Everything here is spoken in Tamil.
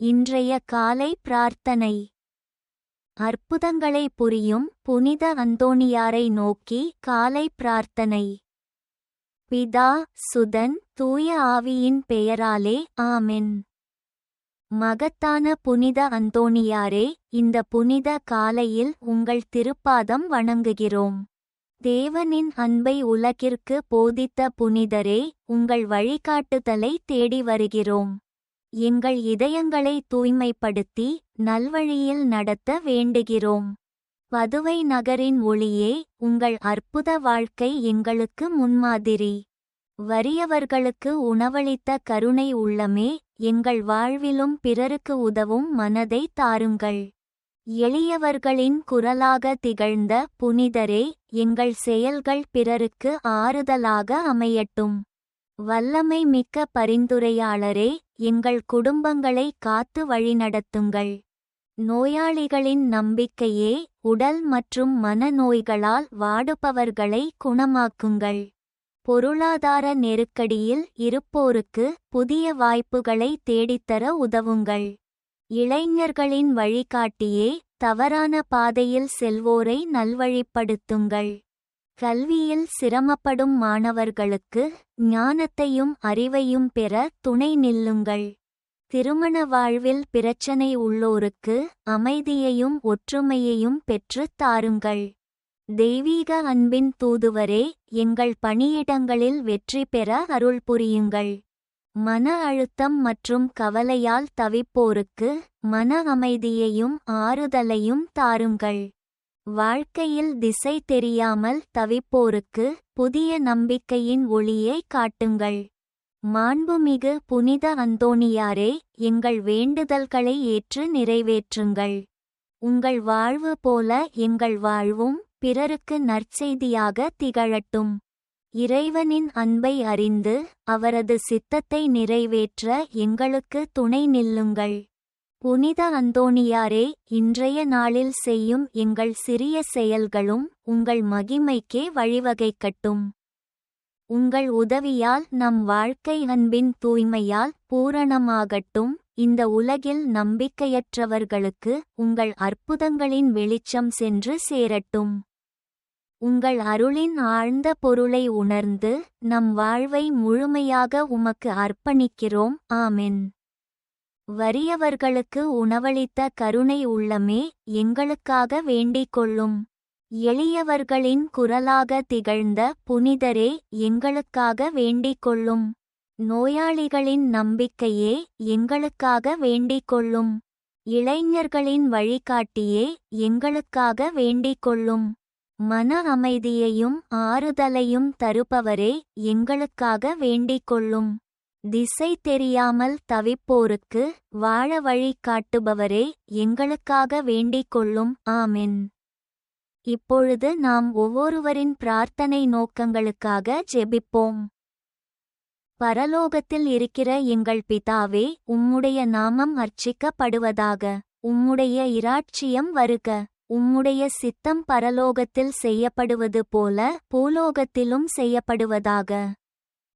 இன்றைய காலை பிரார்த்தனை. அற்புதங்களை புரியும் புனித அந்தோணியாரை நோக்கி காலை பிரார்த்தனை. பிதா சுதன் தூய ஆவியின் பெயராலே ஆமென். மகத்தான புனித அந்தோணியாரே இந்த புனித காலையில் உங்கள் திருப்பாதம் வணங்குகிறோம். தேவனின் அன்பை உலகிற்கு போதித்த புனிதரே உங்கள் வழிகாட்டுதலை தேடி வருகிறோம். எங்கள் இதயங்களை தூய்மைப்படுத்தி நல்வழியில் நடத்த வேண்டுகிறோம். பதுவை நகரின் ஒளியே உங்கள் அற்புத வாழ்க்கை எங்களுக்கு முன்மாதிரி. வறியவர்களுக்கு உணவளித்த கருணை உள்ளமே எங்கள் வாழ்விலும் பிறருக்கு உதவும் மனதை தாருங்கள். எளியவர்களின் குரலாக திகழ்ந்த புனிதரே எங்கள் செயல்கள் பிறருக்கு ஆறுதலாக அமையட்டும். வல்லமை மிக்க பரிந்துரையாளரே எங்கள் குடும்பங்களை காத்து வழிநடத்துங்கள். நோயாளிகளின் நம்பிக்கையே உடல் மற்றும் மனநோய்களால் வாடுபவர்களை குணமாக்குங்கள். பொருளாதார நெருக்கடியில் இருப்போருக்கு புதிய வாய்ப்புகளை தேடித்தர உதவுங்கள். இளைஞர்களின் வழிகாட்டியே தவறான பாதையில் செல்வோரை நல்வழிப்படுத்துங்கள். கல்வியில் சிரமப்படும் மாணவர்களுக்கு ஞானத்தையும் அறிவையும் பெற துணை நில்லுங்கள். திருமண வாழ்வில் பிரச்சனை உள்ளோருக்கு அமைதியையும் ஒற்றுமையையும் பெற்றுத் தாருங்கள். தெய்வீக அன்பின் தூதுவரே எங்கள் பணியிடங்களில் வெற்றி பெற அருள் புரியுங்கள். மன அழுத்தம் மற்றும் கவலையால் தவிப்போருக்கு மன அமைதியையும் ஆறுதலையும் தாருங்கள். வாழ்க்கையில் திசை தெரியாமல் தவிப்போருக்கு புதிய நம்பிக்கையின் ஒளியை காட்டுங்கள். மாண்புமிகு புனித அந்தோணியாரே எங்கள் வேண்டுதல்களை ஏற்று நிறைவேற்றுங்கள். உங்கள் வாழ்வு போல எங்கள் வாழ்வும் பிறருக்கு நற்செய்தியாக திகழட்டும். இறைவனின் அன்பை அறிந்து அவரது சித்தத்தை நிறைவேற்ற எங்களுக்கு துணை நில்லுங்கள். புனித அந்தோணியாரே இன்றைய நாளில் செய்யும் எங்கள் சிறிய செயல்களும் உங்கள் மகிமைக்கே வழிவகைக்கட்டும். உங்கள் உதவியால் நம் வாழ்க்கை அன்பின் தூய்மையால் பூரணமாகட்டும். இந்த உலகில் நம்பிக்கையற்றவர்களுக்கு உங்கள் அற்புதங்களின் வெளிச்சம் சென்று சேரட்டும். உங்கள் அருளின் ஆழ்ந்த பொருளை உணர்ந்து நம் வாழ்வை முழுமையாக உமக்கு அர்ப்பணிக்கிறோம். ஆமென். வறியவர்களுக்கு உணவளித்த கருணை உள்ளமே எங்களுக்காக வேண்டிக் கொள்ளும். எளியவர்களின் குரலாக திகழ்ந்த புனிதரே எங்களுக்காக வேண்டிக் கொள்ளும். நோயாளிகளின் நம்பிக்கையே எங்களுக்காக வேண்டிக் கொள்ளும். இளைஞர்களின் வழிகாட்டியே எங்களுக்காக வேண்டிக் கொள்ளும். மன அமைதியையும் ஆறுதலையும் தருபவரே எங்களுக்காக வேண்டிக் கொள்ளும். திசை தெரியாமல் தவிப்போருக்கு வாழ வழி காட்டுபவரே எங்களுக்காக வேண்டிக் கொள்ளும். ஆமென். இப்பொழுது நாம் ஒவ்வொருவரின் பிரார்த்தனை நோக்கங்களுக்காக ஜெபிப்போம். பரலோகத்தில் இருக்கிற எங்கள் பிதாவே உம்முடைய நாமம் அர்ச்சிக்கப்படுவதாக உம்முடைய இராட்சியம் வருக உம்முடைய சித்தம் பரலோகத்தில் செய்யப்படுவது போல பூலோகத்திலும் செய்யப்படுவதாக.